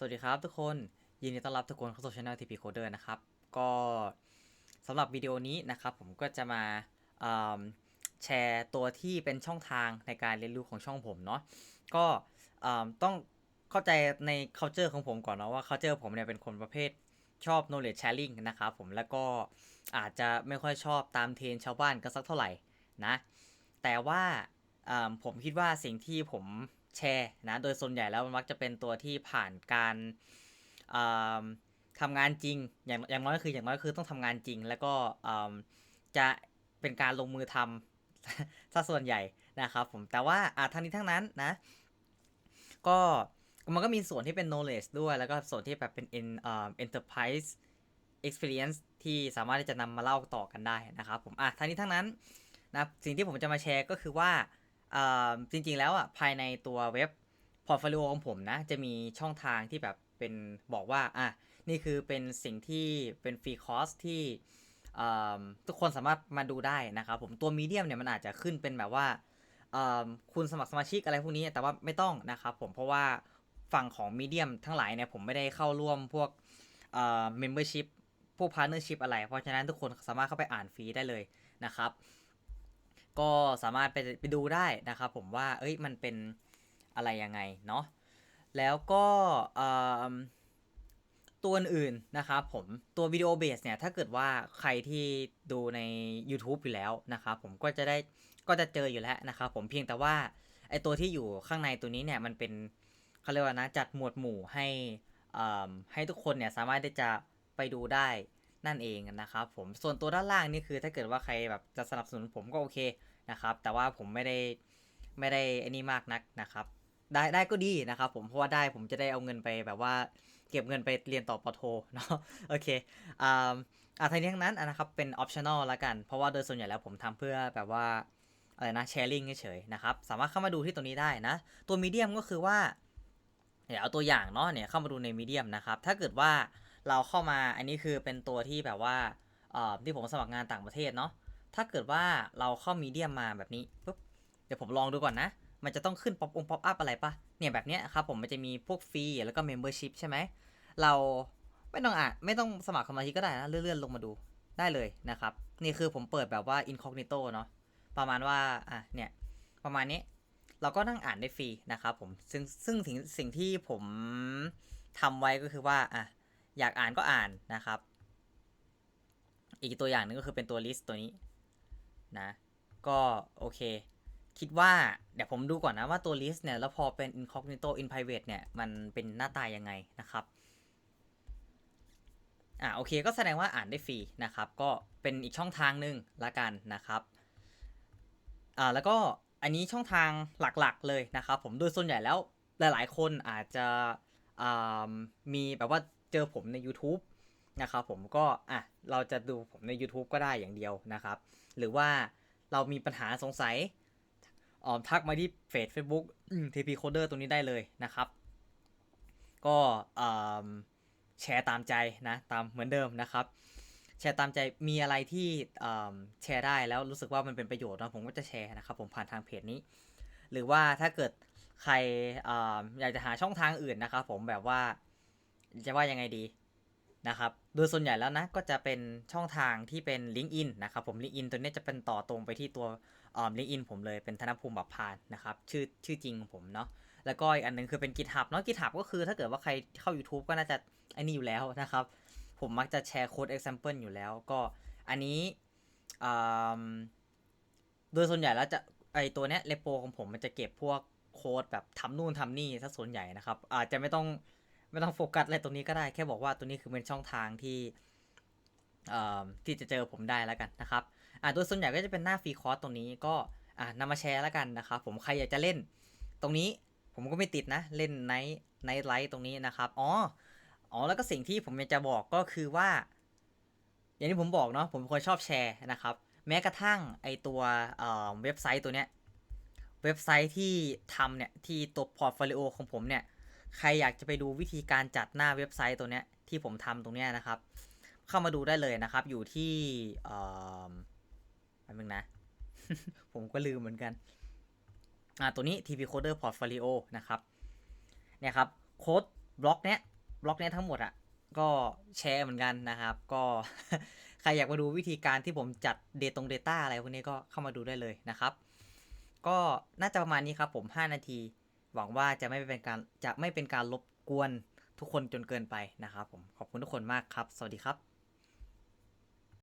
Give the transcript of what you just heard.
สวัสดีครับทุกคนยินดีต้อนรับทุกคนเข้าสู่ช่อง TP Coder นะครับ ก็สำหรับวิดีโอนี้นะครับ ผมก็จะมาแชร์ตัวที่เป็นช่องทางในการเรียนรู้ของช่องผมเนาะก็ต้องเข้าใจใน culture ของผมก่อนเนาะว่า culture ผมเนี่ยเป็นคนประเภทชอบ knowledge sharing นะครับผมแล้วก็อาจจะไม่ค่อยชอบตามเทรนชาวบ้านกันสักเท่าไหร่นะ แต่ว่าอ่าผมคิดว่าสิ่งที่ผม แชร์นะโดยส่วนใหญ่แล้วมันมักจะเป็นตัวที่ผ่านการอ่าทำงานจริง อย่างอย่างน้อยคืออย่างน้อยคือต้องทำงานจริง แล้วก็จะเป็นการลงมือทำซะส่วนใหญ่นะครับผมแต่ว่าทั้งนี้ทั้งนั้นนะ ก็มันก็มีส่วนที่เป็น knowledge ด้วย แล้วก็ส่วนที่แบบเป็น en อ่า enterprise experience ที่สามารถที่จะนำมาเล่าต่อกันได้นะครับผมอะทั้งนี้ทั้งนั้นนะสิ่งที่ผมจะมาแชร์ก็คือว่า จริงๆแล้วอะภายในตัวเว็บ portfolio ของผมนะ จะมีช่องทางที่แบบเป็นบอกว่าอะนี่คือเป็นสิ่งที่เป็นฟรีคอร์สที่ทุกคนสามารถมาดูได้นะครับผมตัวมีเดียมเนี่ยมันอาจจะขึ้นเป็นแบบว่าคุณสมัครสมาชิกอะไรพวกนี้แต่ว่าไม่ต้องนะครับผมเพราะว่าฝั่งของมีเดียมทั้งหลายเนี่ยผมไม่ได้เข้าร่วมพวกอ่า membership พวก partnership อะไร เพราะฉะนั้นทุกคนสามารถเข้าไปอ่านฟรีได้เลยนะครับ ก็สามารถไปไปดูได้นะครับผมว่าเอ้ยมันเป็นอะไรยังไงเนาะแล้วก็ตัวอื่นนะครับผมตัววิดีโอเบสเนี่ยถ้าเกิดว่าใครที่ดูใน YouTube อยู่แล้วนะครับผมก็จะได้ก็จะเจออยู่แล้วนะครับผมเพียงแต่ว่าไอตัวที่อยู่ข้างในตัวนี้เนี่ยมันเป็นเขาเรียกว่านะจัดหมวดหมู่ให้อ่าให้ทุกคนเนี่ยสามารถที่จะไปดูได้ นั่นเองนะครับผมส่วนตัวด้านล่างนี่คือถ้าเกิดว่าใครแบบจะสนับสนุนผมก็โอเคนะครับแต่ว่าผมไม่ได้ไม่ได้ไอ้นี่มากนักนะครับได้ได้ก็ดีนะครับผมเพราะว่าได้ผมจะได้เอาเงินไปแบบว่าเก็บเงินไปเรียนต่อปโทเนาะโอเคอ่าอ่าทั้งนี้ทั้งนั้นนะครับเป็น optional ลละกัน เพราะว่าโดยส่วนใหญ่แล้วผมทำเพื่อแบบว่าอะไรนะ sharing เฉยๆนะครับสามารถเข้ามาดูที่ตรงนี้ได้นะ ตัว medium ก็คือว่าเดี๋ยวเอาตัวอย่างเนาะเนี่ยเข้ามาดูใน medium นะครับถ้าเกิดว่า เราเข้ามาอันนี้คือเป็นตัวที่แบบว่าเอ่อที่ผมสมัครงานต่างประเทศเนาะถ้าเกิดว่าเราเข้ามีเดียมมาแบบนี้ปุ๊บเดี๋ยวผมลองดูก่อนนะ มันจะต้องขึ้นป๊อปองป๊อปอัพอะไรปะเนี่ยแบบเนี้ยครับผมมันจะมีพวกฟรีแล้วก็เมมเบอร์ชิพใช่ไหมเราไม่ต้องอะไม่ต้องสมัครสมาชิกก็ได้นะเลื่อนๆลงมาดูได้เลยนะครับ นี่คือผมเปิดแบบว่า incognito เนาะประมาณว่าอะเนี่ยประมาณนี้เราก็นั่งอ่านได้ฟรีนะครับผมซึ่งซึ่งสิ่งสิ่งที่ผมทำไว้ก็คือว่าอะ อยากอ่านก็อ่านนะครับ อีกตัวอย่างหนึงก็คือเป็นตัว list ตัวนี้นะก็โอเค คิดว่าเดี๋ยวผมดูก่อนนะว่าตัว list เนี่ย แล้วพอเป็น incognito in private เนี่ย มันเป็นหน้าตายังไงนะครับอ่าโอเคก็แสดงว่าอ่านได้ฟรีนะครับ ก็เป็นอีกช่องทางหนึ่งละกันนะครับอ่าแล้วก็อันนี้ช่องทางหลักๆเลยนะครับ ผมโดยส่วนใหญ่แล้วหลายๆ คนอาจจะอ่ามีแบบว่า เจอผมใน YouTube นะครับผมก็อะเราจะดูผมใน YouTube ก็ได้อย่างเดียวนะครับ หรือว่าเรามีปัญหาสงสัยออมทักมาที่เฟซ Facebook TP Coder ตรงนี้ได้เลยนะครับ ก็อ่าแชร์ตามใจนะตามเหมือนเดิมนะครับ แชร์ตามใจมีอะไรที่อ่าแชร์ได้แล้วรู้สึกว่ามันเป็นประโยชน์นะผมก็จะแชร์นะครับ ผมผ่านทางเพจนี้ หรือว่าถ้าเกิดใครอาอยากจะหาช่องทางอื่นนะครับ ผมแบบว่า จะว่ายังไงดีนะครับ โดยส่วนใหญ่แล้วนะก็จะเป็นช่องทางที่เป็น Link ์อินนะครับผม Link ์อินตัวนี้จะเป็นต่อตรงไปที่ตัวลิงก์อินผมเลยเป็นธนภูมิบัพพานนะครับชื่อชื่อจริงของผมเนาะแล้วก็อีกอันหนึงคือเป็น GitHub เนาะ GitHub ก็คือถ้าเกิดว่าใครเข้า YouTube ก็น่าจะไอ้นี่อยู่แล้วนะครับ ผมมักจะแชร์โค้ด example อยู่แล้ว ก็อันนี้อ่าโดยส่วนใหญ่แล้วจะไอตัวเนี้ยเรโปของผมมันจะเก็บพวกโค้ดแบบทำนู่นทำนี่ซะส่วนใหญ่นะครับ อาจจะไม่ต้อง ไม่ต้องโฟกัสอะไรตรงนี้ก็ได้แค่บอกว่าตัวนี้คือเป็นช่องทางที่อ่าที่จะเจอผมได้แล้วกันนะครับอ่าโดยส่วนใหญ่ก็จะเป็นหน้าฟรีคอร์สตรงนี้ก็อ่านำมาแชร์แล้วกันนะครับผมใครอยากจะเล่นตรงนี้ผมก็ไม่ติดนะ เล่นไนท์ไนท์ไลท์ตรงนี้นะครับอ๋ออ๋อแล้วก็สิ่งที่ผมอยากจะบอกก็คือว่า อย่างที่ผมบอกเนาะผมคนชอบแชร์นะครับ แม้กระทั่งไอตัวเเว็บไซต์ตัวเนี้ยเว็บไซต์ที่ทำเนี่ยที่ตัวพอร์ตโฟลิโอของผมเนี่ย ใครอยากจะไปดูวิธีการจัดหน้าเว็บไซต์ตัวเนี้ยที่ผมทำตรงเนี้ยนะครับ เข้ามาดูได้เลยนะครับ อยู่ที่เอ่อแป๊บนึงนะ ผมก็ลืมเหมือนกันอ่าตัวนี้ TP Coder Portfolio นะครับเนี่ยครับโค้ดบล็อกเนี้ยบล็อกเนี้ยทั้งหมดอะก็แชร์เหมือนกันนะครับ ก็ใครอยากมาดูวิธีการที่ผมจัดเดตรง Data อะไรพวกนี้ก็เข้ามาดูได้เลยนะครับ ก็น่าจะประมาณนี้ครับผม 5 นาที หวังว่าจะไม่เป็นการจะไม่เป็นการรบกวนทุกคนจนเกินไปนะครับผมขอบคุณทุกคนมากครับ สวัสดีครับ